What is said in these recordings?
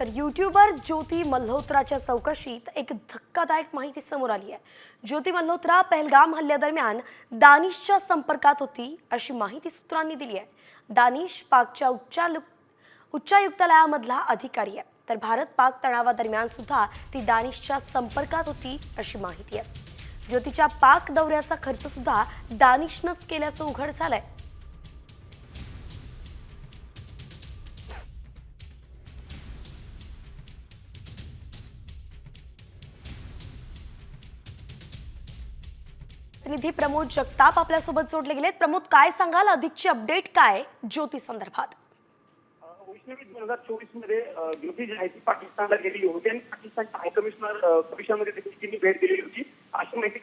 तर युट्यूबर ज्योती मल्होत्राच्या चौकशीत एक धक्कादायक माहिती समोर आली आहे. ज्योती मल्होत्रा पहलगाम हल्ल्यादरम्यान दानिशच्या संपर्कात होती अशी माहिती सूत्रांनी दिली आहे. दानिश पाकच्या उच्चालु उच्चायुक्तालयामधला अधिकारी आहे. तर भारत पाक तणावादरम्यान सुद्धा ती दानिशच्या संपर्कात होती अशी माहिती आहे. ज्योतीच्या पाक दौऱ्याचा खर्च सुद्धा दानिशनंच केल्याचं उघड झालंय. प्रतिनिधी प्रमोद जगताप आपल्यासोबत जोडले गेलेत. प्रमोद काय सांगाल? अधिकची अपडेट काय ज्योती संदर्भात? वैष्णवी दोन हजार चोवीसमध्ये अ, ज्योती जी आहे ती पाकिस्तानला गेलेली होती आणि पाकिस्तानच्या हायकमिशनर कमिशनमध्ये देखील तिने भेट दिलेली होती. अशी माहिती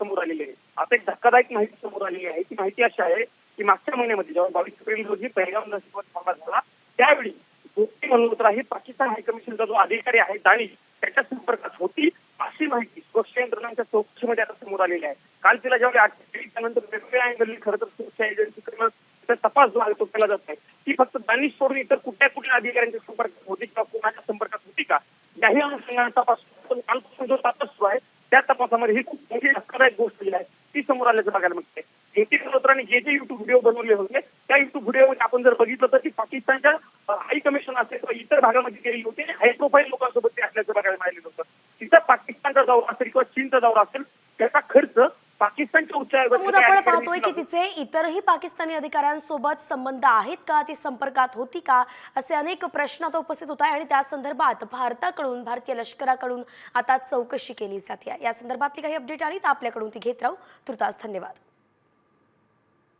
समोर आलेली आहे. आता एक धक्कादायक माहिती समोर आलेली आहे. ती माहिती अशी आहे की मागच्या महिन्यामध्ये जेव्हा बावीस एप्रिल रोजी पहिलगाम दहशतवाद सामना झाला त्यावेळी ज्योती मल्होत्रा ही पाकिस्तान हायकमिशनचा जो अधिकारी आहे दाणी त्याच्या संपर्कात होती. अशी माहिती सुरक्षा यंत्रणांच्या चौकशीमध्ये आता समोर आलेली आहे. काल तिला जेव्हा अटक केली त्यानंतर वेगवेगळ्या अँगलनी खरं तर सुरक्षा एजन्सीकडनं त्याचा तपास जो आहे तो केला जात आहे ती फक्त दानिश सोडून इतर कुठल्या कुठल्या अधिकाऱ्यांच्या संपर्कात होती किंवा कोणाच्या संपर्कात होती का? याही अनुषंगाने तपास पण कालपासून जो तपास सुरू आहे त्या तपासामध्ये ही खूप मोठी धक्कादायक गोष्ट जी आहे ती समोर आल्याचं बघायला मिळते ज्योती मल्होत्राने जे जे युट्यूब व्हिडिओ बनवले होते त्या युट्यूब व्हिडिओमध्ये आपण जर बघितलं तर ती पाकिस्तानच्या हाय कमिशन असेल किंवा इतर भागामध्ये गेलेली होती आणि हाय प्रोफाईल लोकांसोबत ते असल्याचं बघायला मिळालेलं पाकिस्तानचा दौरा असेल किंवा चीनचा दौरा असेल त्याचा खर्च पाकिस्तानच्या आपण पाहतोय की तिचे इतरही पाकिस्तानी अधिकाऱ्यांसोबत संबंध आहेत का? ती संपर्कात होती का? असे अनेक प्रश्न आता उपस्थित होत आहे आणि त्या संदर्भात भारताकडून भारतीय लष्कराकडून आता चौकशी केली जाते. या संदर्भातली काही अपडेट आली तर आपल्याकडून ती घेत राहू. तुर्तास धन्यवाद.